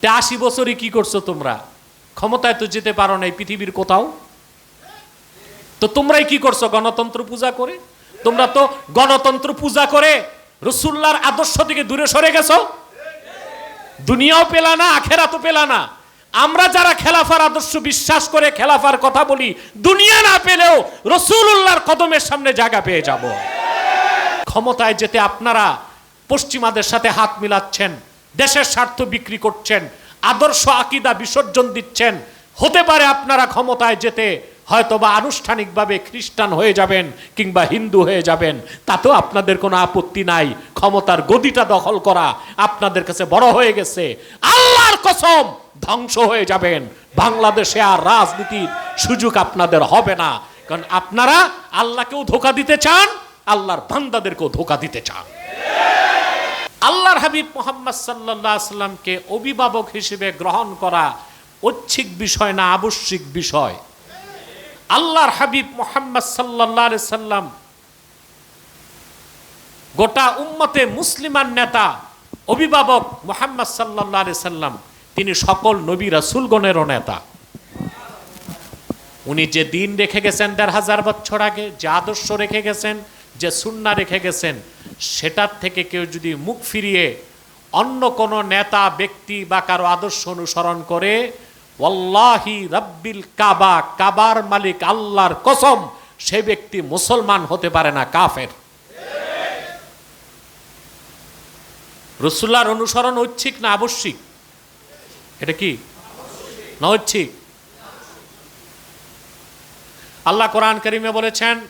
তে আশি বছরই কি করছ তোমরা? ক্ষমতায় তো যেতে পারো নাই পৃথিবীর কোথাও। তো তোমরাই কি করছ গণতন্ত্র পূজা করে? তোমরা তো গণতন্ত্র পূজা করে রসুল্লার আদর্শ থেকে দূরে সরে গেছো? দুনিয়াও পেলা না আখেরা তো পেলা না। আমরা যারা খেলাফার আদর্শ বিশ্বাস করে খেলাফার কথা বলি, দুনিয়া না পেলেও রসুল্লাহর কদমের সামনে জায়গা পেয়ে যাব। ক্ষমতায় যেতে আপনারা পশ্চিমাদের সাথে হাত মিলাচ্ছেন। দেশের স্বার্থ বিক্রি করছেন, আদর্শ আকিদা বিসর্জন দিচ্ছেন, হতে পারে আপনারা ক্ষমতায় যেতে হয়তোবা আনুষ্ঠানিকভাবে খ্রিস্টান হয়ে যাবেন কিংবা হিন্দু হয়ে যাবেন, তাতেও আপনাদের কোনো আপত্তি নাই, ক্ষমতার গদিটা দখল করা আপনাদের কাছে বড় হয়ে গেছে, আল্লাহর কসম ধ্বংস হয়ে যাবেন, বাংলাদেশে আর রাজনীতির সুযোগ আপনাদের হবে না, কারণ আপনারা আল্লাহকেও ধোকা দিতে চান, আল্লাহর বান্দাদেরকেও ধোকা দিতে চান। আল্লাহর হাবিব মোহাম্মদ সাল্লাহ সাল্লামকে অভিভাবক হিসেবে গ্রহণ করা ঐচ্ছিক বিষয় না আবশ্যিক বিষয়? আল্লাহর হাবিব মোহাম্মদ সাল্লাহ সাল্লাম গোটা উম্মতে মুসলিমান নেতা, অভিভাবক মোহাম্মদ সাল্লাহ সাল্লাম, তিনি সকল নবী রাসুলগণেরও নেতা। উনি যে দিন রেখে গেছেন দেড় হাজার বছর আগে, যে আদর্শ রেখে গেছেন যে সুন্না রেখে গেছেন, সেটার থেকে কেউ যদি মুখ ফিরিয়ে অন্য কোনো নেতা, ব্যক্তি বা কারও আদর্শ অনুসরণ করে ওল্লাহি রব্বিল কাবা, কাবার মালিক আল্লাহর কসম, সে ব্যক্তি মুসলমান হতে পারে না, কাফের। রসুল্লার অনুসরণ ঐচ্ছিক না আবশ্যিক? এটা কি? না ঐচ্ছিক? আল্লাহ কোরআন করিমে বলেছেন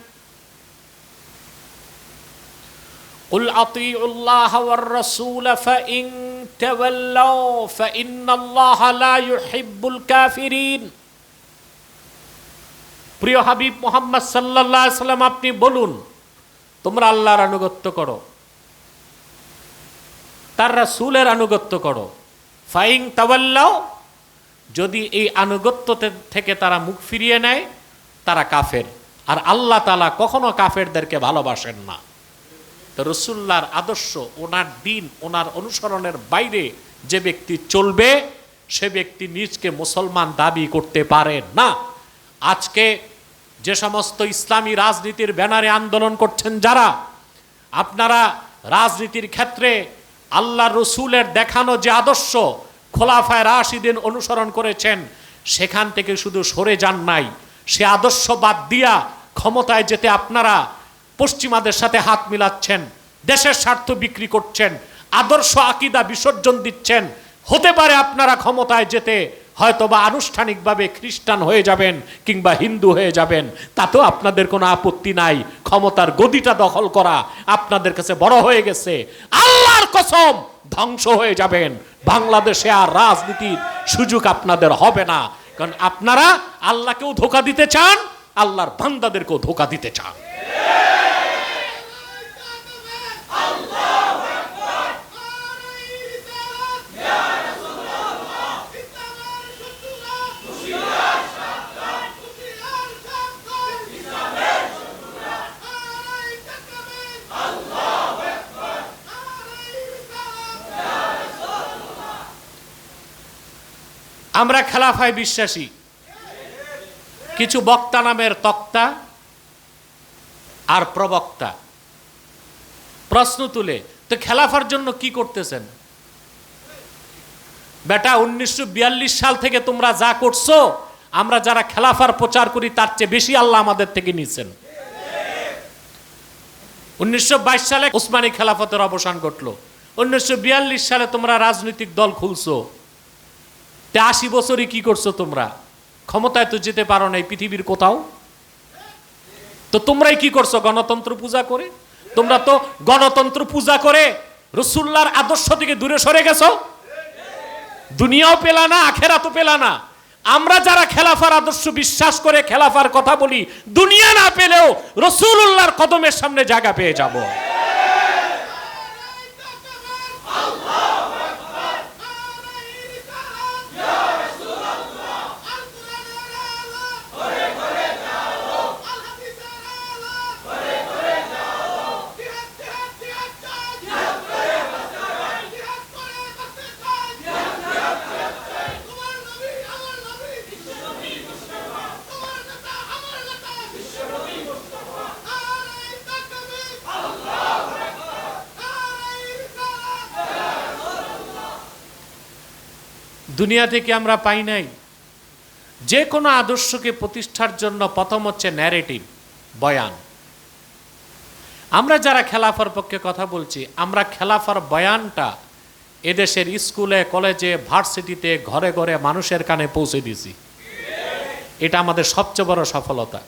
قل أطيعوا الله والرسول فإن تولوا فإن الله لا يحب الكافرين প্রিয় হাবিব মোহাম্মদ সাল্লাল্লাহু আলাইহি সাল্লাম আপনি বলুন তোমরা আল্লাহর আনুগত্য করো তার রাসূলের আনুগত্য করো ফাইং তাওয়াল্লাও যদি এই আনুগত্য তে- থেকে তারা মুখ ফিরিয়ে নেয় তারা কাফের আর আল্লাহ তালা কখনো কাফেরদেরকে ভালোবাসেন না তো রসুল্লাহর আদর্শ, ওনার দিন, ওনার অনুসরণের বাইরে যে ব্যক্তি চলবে, সে ব্যক্তি নিজকে মুসলমান দাবি করতে পারে না। আজকে যে সমস্ত ইসলামী রাজনীতির ব্যানারে আন্দোলন করছেন যারা, আপনারা রাজনীতির ক্ষেত্রে আল্লাহ রসুলের দেখানো যে আদর্শ খোলাফায় রাশিদিন অনুসরণ করেছেন, সেখান থেকে শুধু সরে যান নাই। সে আদর্শ বাদ দিয়া ক্ষমতায় যেতে আপনারা পশ্চিমাদের সাথে হাত মিলাচ্ছেন, দেশের স্বার্থ বিক্রি করছেন, আদর্শ আকিদা বিসর্জন দিচ্ছেন। হতে পারে আপনারা ক্ষমতায় যেতে হয়তোবা আনুষ্ঠানিকভাবে খ্রিস্টান হয়ে যাবেন কিংবা হিন্দু হয়ে যাবেন। তাতেও আপনাদের কোনো আপত্তি নাই। ক্ষমতার গদিটা দখল করা আপনাদের কাছে বড় হয়ে গেছে। আল্লাহর কসম ধ্বংস হয়ে যাবেন। বাংলাদেশে আর রাজনীতির সুযোগ আপনাদের হবে না। কারণ আপনারা আল্লাহকেও ধোকা দিতে চান, আল্লাহর বান্দাদেরকেও ধোকা দিতে চান। আমরা খেলাফায় বিশ্বাসী। কিছু বক্তা নামের তক্তা আর প্রবক্তা। প্রশ্ন তুলে, তো খেলাফার জন্য কি করতেছেন? বেটা, উনিশশো বিয়াল্লিশ সাল থেকে তোমরা যা করছ, আমরা যারা খেলাফার প্রচার করি, তার চেয়ে বেশি আল্লাহ আমাদের থেকে নিছেন উনিশশো সালে ওসমানী খেলাফতের অবসান ঘটলো। উনিশশো সালে তোমরা রাজনৈতিক দল খুলছো। তে আশি বছরই কি করছ তোমরা? ক্ষমতায় তো যেতে পারো নাই পৃথিবীর কোথাও। তো তোমরাই কি করছ গণতন্ত্র পূজা করে? তোমরা তো গণতন্ত্র পূজা করে রসুল্লার আদর্শ থেকে দূরে সরে গেছো? দুনিয়াও পেলা না আখেরা তো পেলা না। আমরা যারা খেলাফার আদর্শ বিশ্বাস করে খেলাফার কথা বলি, দুনিয়া না পেলেও রসুল্লাহর কদমের সামনে জায়গা পেয়ে যাব। দুনিয়া থেকে আমরা পাই নাই। যে কোনো আদর্শকে প্রতিষ্ঠার জন্য প্রথম হচ্ছে ন্যারেটিভ বয়ান। আমরা যারা খেলাফার পক্ষে কথা বলছি, আমরা খেলাফার বয়ানটা এদেশের স্কুলে, কলেজে, ভার্সিটিতে ঘরে ঘরে মানুষের কানে পৌঁছে দিছি এটা আমাদের সবচেয়ে বড় সফলতা।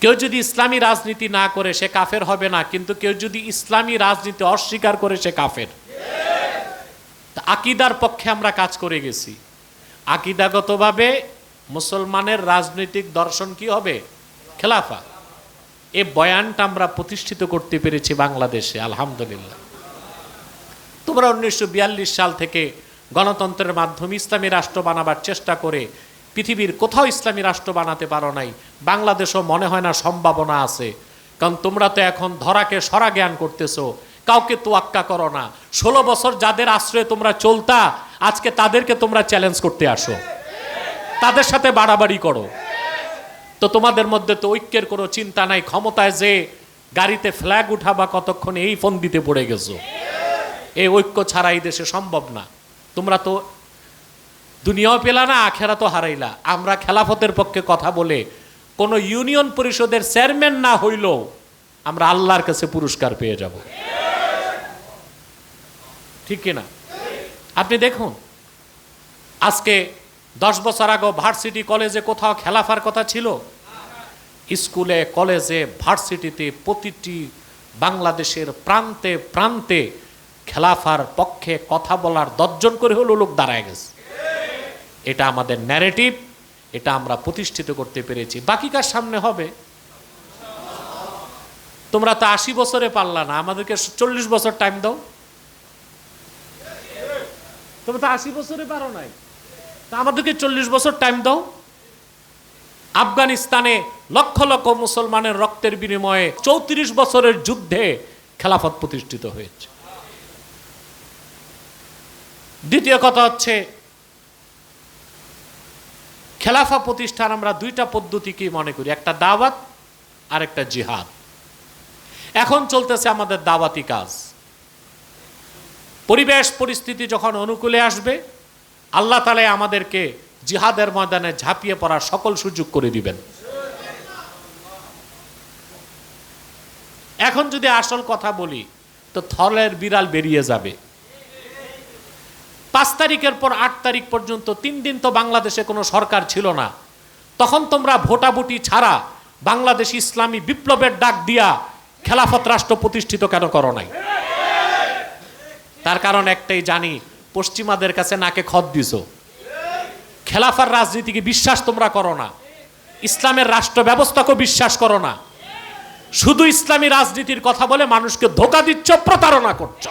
কেউ যদি ইসলামী রাজনীতি না করে সে কাফের হবে না, কিন্তু কেউ যদি ইসলামী রাজনীতি অস্বীকার করে সে কাফের। আকিদার পক্ষে আমরা কাজ করে গেছি। আকিদাগতভাবে মুসলমানের রাজনৈতিক দর্শন কি হবে? খেলাফা। এ বয়ানটা আমরা প্রতিষ্ঠিত করতে পেরেছি বাংলাদেশে, আলহামদুলিল্লাহ। তোমরা উনিশশো বিয়াল্লিশ সাল থেকে গণতন্ত্রের মাধ্যমে ইসলামী রাষ্ট্র বানাবার চেষ্টা করে পৃথিবীর কোথাও ইসলামী রাষ্ট্র বানাতে পারো নাই, বাংলাদেশও মনে হয় না সম্ভাবনা আছে। কারণ তোমরা তো এখন ধরাকে সরা জ্ঞান করতেছো কাউকে তোয়াক্কা করো না। ষোলো বছর যাদের আশ্রয়ে তোমরা চলতা, আজকে তাদেরকে তোমরা চ্যালেঞ্জ করতে আসো। তাদের সাথে বাড়াবাড়ি করো। তো তোমাদের মধ্যে তো ঐক্যের কোনো চিন্তা নাই, ক্ষমতায় যে গাড়িতে ফ্ল্যাগ উঠাবা কতক্ষণ এই ফোন দিতে পড়ে গেছো। এই ঐক্য ছাড়া এই দেশে সম্ভব না। তোমরা তো দুনিয়াও পেলা না আখেরা তো হারাইলা। আমরা খেলাফতের পক্ষে কথা বলে কোনো ইউনিয়ন পরিষদের চেয়ারম্যান না হইলেও আমরা আল্লাহর কাছে পুরস্কার পেয়ে যাব। ঠিক কিনা? আপনি দেখুন, আজকে দশ বছর আগে ভার্সিটি কলেজে কোথাও খেলাফার কথা ছিল? স্কুলে, কলেজে, ভার্সিটিতে প্রতিটি বাংলাদেশের প্রান্তে প্রান্তে খেলাফার পক্ষে কথা বলার দর্জন করে হলো লোক দাঁড়ায় গেছে। এটা আমাদের ন্যারেটিভ এটা আমরা প্রতিষ্ঠিত করতে পেরেছি। বাকি কার সামনে হবে। তোমরা তো আশি বছরে পারলা না, আমাদেরকে চল্লিশ বছর টাইম দাও। তোমরা তো আশি বছরে পারো নাই। তা আমাদেরকে চল্লিশ বছর টাইম দাও। আফগানিস্তানে লক্ষ লক্ষ মুসলমানের রক্তের বিনিময়ে চৌত্রিশ বছরের যুদ্ধে খেলাফত প্রতিষ্ঠিত হয়েছে। দ্বিতীয় কথা হচ্ছে, খেলাফা প্রতিষ্ঠান আমরা দুইটা পদ্ধতিকে মনে করি? একটা দাওয়াত আর একটা জিহাদ। এখন চলতেছে আমাদের দাওয়াতি কাজ। পরিবেশ, পরিস্থিতি যখন অনুকূলে আসবে, আল্লাহ তালে আমাদেরকে জিহাদের ময়দানে ঝাঁপিয়ে পড়ার সকল সুযোগ করে দিবেন। এখন যদি আসল কথা বলি, তো থলের বিড়াল বেরিয়ে যাবে। পাঁচ তারিখের পর আট তারিখ পর্যন্ত তিন দিন তো বাংলাদেশে কোনো সরকার ছিল না। তখন তোমরা ভোটাভুটি ছাড়া বাংলাদেশ ইসলামী বিপ্লবের ডাক দিয়া খেলাফত রাষ্ট্র প্রতিষ্ঠিত কেন করো নাই? তার কারণ একটাই, জানি, পশ্চিমাদের কাছে নাকে খত দিছ। খেলাফার রাজনীতিকে বিশ্বাস তোমরা করো না। ইসলামের রাষ্ট্র ব্যবস্থাকেও বিশ্বাস করো না। শুধু ইসলামী রাজনীতির কথা বলে মানুষকে ধোকা দিচ্ছ, প্রতারণা করছ।